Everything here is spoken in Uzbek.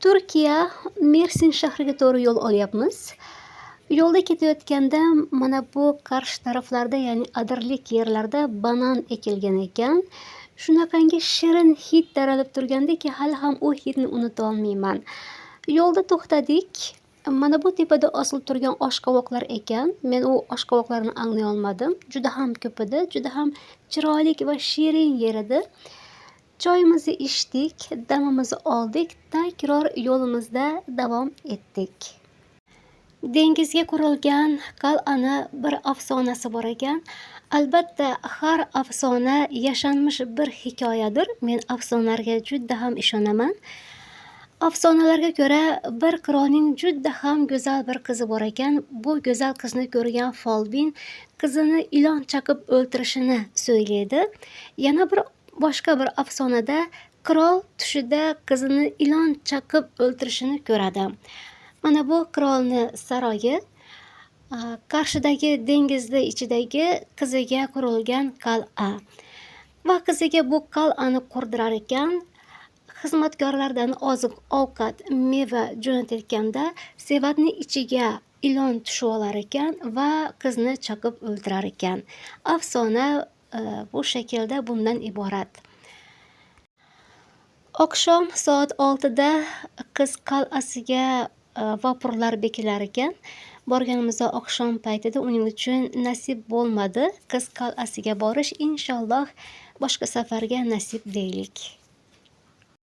Turkiya Mersin shahriga to'g'ri yo'l olyapmiz. Yo'lda ketayotganda mana bu qarshi taraflarda, ya'ni adirlik yerlarda banan ekilgan ekan. Shunaqangi shirin hid taralib turgandiki, hali ham u hidni unutolmayman. Yo'lda to'xtadik. Mana bu tepada osilib turgan oshqovoqlar ekan. Men u oshqovoqlarni anglay olmadim. Juda ham ko'p edi. Ham chiroyli va shirin yer. Choyimizni ichdik, damimizni oldik, takror yo'limizda davom etdik. Dengizga qurilgan qal'ani bir afsonasi bor ekan. Albatta, har afsona yashanmish bir hikoyadir. Men afsonalarga juda ham ishonaman. Afsonalarga ko'ra, bir qirolning juda ham go'zal bir qizi bor ekan. Bu go'zal qizni ko'rgan folbin qizini ilon chaqib o'ltirishini so'ylaydi. Yana bir boshqa bir afsonada qirol tushida qizini ilon chaqib o'ldirishini ko'radi. Mana bu qirolni saroyi. Qarshidagi dengizni ichidagi qiziga qurilgan qal'a va qiziga bu qal'ani qurdirar ekan. Xizmatkorlardan oziq-ovqat, meva jo'natayotganda sevatni ichiga ilon tushib olar ekan va qizni chaqib o'ldirar ekan. Afsona bu shaklda bundan iborat. Oqshom soat oltida qiz qal'asiga e, vapurlar bekilar ekan. Borganimizda oqshom paytida. Uning uchun nasib bo'lmadi qiz qal'asiga borish. Inshaalloh boshqa safarga nasib deylik.